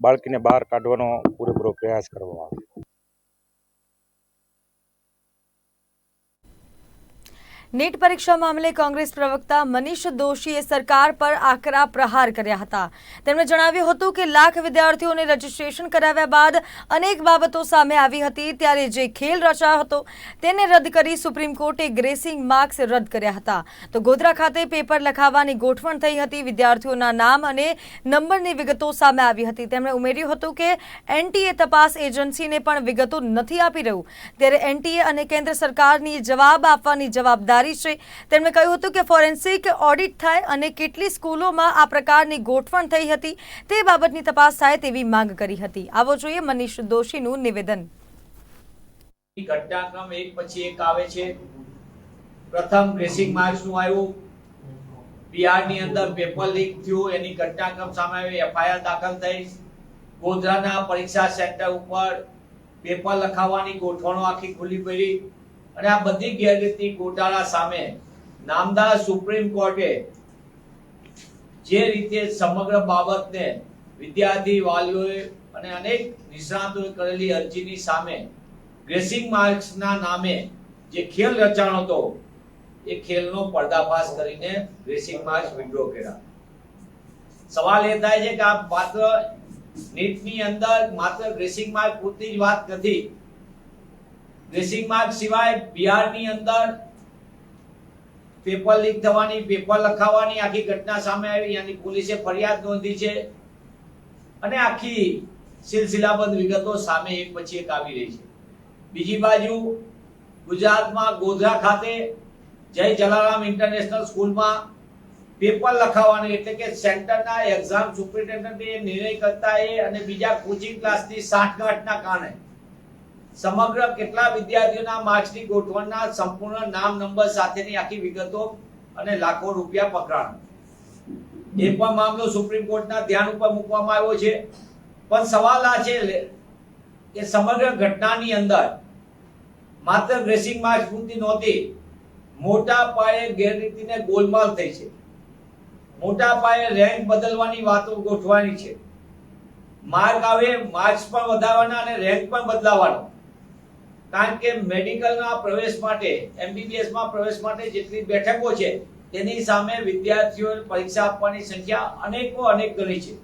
બાળકીને બહાર કાઢવાનો પૂરેપૂરો પ્રયાસ કરવામાં આવે નીટ પરીક્ષા મામલે કોંગ્રેસ પ્રવક્તા મનીષ દોશીએ સરકાર પર આકરા પ્રહાર કર્યા હતા. તેમણે જણાવ્યું હતું કે લાખ વિદ્યાર્થીઓને રજીસ્ટ્રેશન કરાવ્યા બાદ અનેક બાબતો સામે આવી હતી. ત્યારે જે ખેલ રચાયો હતો તેને રદ કરી સુપ્રીમ કોર્ટે ગ્રેસિંગ માર્ક્સ રદ કર્યા હતા. તો ગોધરા ખાતે પેપર લખાવવાની ગોઠવણ થઈ હતી. વિદ્યાર્થીઓના નામ અને નંબરની વિગતો સામે આવી હતી. તેમણે ઉમેર્યું હતું કે એનટીએ તપાસ એજન્સીને પણ વિગતો નથી આપી રહ્યું. ત્યારે એનટીએ અને કેન્દ્ર સરકારની જવાબ આપવાની જવાબદારી છે. તેમણે કહ્યું હતું કે ફોરેન્સિક ઓડિટ થાય અને કેટલી સ્કૂલોમાં આ પ્રકારની ગોઠવણ થઈ હતી તે બાબતની તપાસ થાય તેવી માંગ કરી હતી. આવો જોઈએ મનીષ દોશીનું નિવેદન. ઘટનાક્રમ એક પછી એક આવે છે. પ્રથમ ગ્રેસિંગ માર્ક્સનું આવ્યું. બિહારની અંદર પેપર લીક થયું, એની ઘટનાક્રમ સામે એફઆઈઆર દાખલ થઈ. ગોધરાના પરીક્ષા સેન્ટર ઉપર પેપર લખાવવાની ગોઠવણો આખી ખુલ્લી પડી. અને આ બધી ગેરરીતિ ગોટાળા સામે નામદાર સુપ્રીમ કોર્ટે જે રીતે સમગ્ર બાબતને વિદ્યાર્થી વાલીઓએ અને અનેક નિષ્ણાતોએ કરેલી અરજીની સામે ગ્રેસિંગ માર્ક્સના નામે જે ખેલ રચાણો હતો, એ ખેલનો પર્દાફાશ કરીને ગ્રેસિંગ માર્ક્સ વિડ્રો કર્યા. સવાલ એ થાય છે કે આ માત્ર નીટની અંદર માત્ર ગ્રેસિંગ માર્ક પૂરતી જ વાત નથી ગ્રેસિંગ માર્ક સિવાય બિહારની અંદર પેપર લીક થવાની, પેપર લખાવવાની આખી ઘટના સામે આવી. એની પોલીસે ફરિયાદ નોંધી છે. અને આખી સિલસિલાબંધ વિગતો સામે એક પછી એક આવી રહી છે. બીજી બાજુ ગુજરાતમાં ગોધરા ખાતે જય જલારામ ઇન્ટરનેશનલ સ્કૂલમાં પેપર લખાવવાની એટલે કે સેન્ટરના એક્ઝામ સુપ્રિન્ટેન્ડન્ટે નિર્ણય કરતા એ અને બીજા કોચિંગ ક્લાસની સાંઠગાંઠના કારણે સમગ્ર કેટલા વિદ્યાર્થીઓના માર્ક્સની ગોઠવણના સંપૂર્ણ નામ, નંબર સાથેની આખી વિગતો અને લાખો રૂપિયા પકડાણ એ પણ મામલો સુપ્રીમ કોર્ટના ધ્યાન ઉપર મૂકવામાં આવ્યો છે. પણ સવાલ આ છે કે સમગ્ર ઘટનાની અંદર માત્ર ડ્રેસિંગ માર્ક પૂરતી નહોતી, મોટા પાયે ગેરરીતિને ગોલમાલ થઈ છે. મોટા પાયે રેન્ક બદલવાની વાતો ગોઠવાની છે. માર્ક આવે માર્ક્સ પણ વધારવાના અને રેન્ક પણ બદલાવાનો. કારણ કે મેડિકલના પ્રવેશ માટે એમબીબીએસમાં પ્રવેશ માટે જેટલી બેઠકો છે, તેની સામે વિદ્યાર્થીઓ પરીક્ષા આપવાની સંખ્યા અનેકો અનેક ગણી છે.